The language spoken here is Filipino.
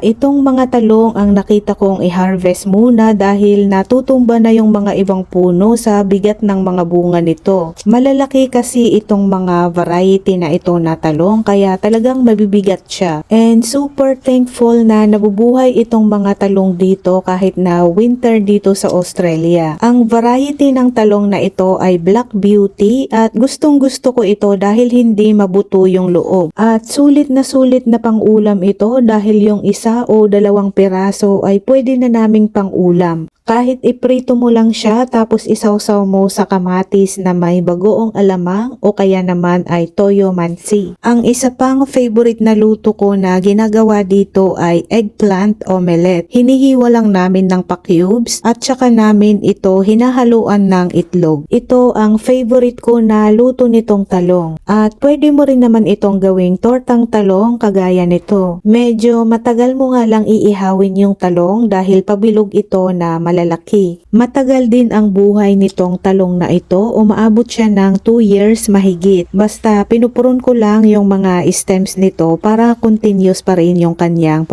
Itong mga talong ang nakita kong i-harvest muna dahil natutumba na yung mga ibang puno sa bigat ng mga bunga nito. Malalaki kasi itong mga variety na ito na talong kaya talagang mabibigat siya. And super thankful na nabubuhay itong mga talong dito kahit na winter dito sa Australia. Ang variety ng talong na ito ay Black Beauty at gustong gusto ko ito dahil hindi mabuto yung loob. At sulit na sulit na pang ulam ito dahil yung isa o dalawang piraso ay pwede na naming pang ulam. Kahit iprito mo lang siya tapos isawsaw mo sa kamatis na may bagoong alamang o kaya naman ay toyo mansi. Ang isa pang favorite na luto ko na ginagawa dito ay eggplant omelette. Hinihiwa lang namin ng pa-cubes at saka namin ito hinahaluan ng itlog. Ito ang favorite ko na luto nitong talong. At pwede mo rin naman itong gawing tortang talong kagaya nito. Medyo matagal mo nga lang iihawin yung talong dahil pabilog ito na malalaki. Matagal din ang buhay nitong talong na ito, umaabot siya ng 2 years mahigit. Basta pinupuron ko lang yung mga stems nito para continuous pa rin yung kanyang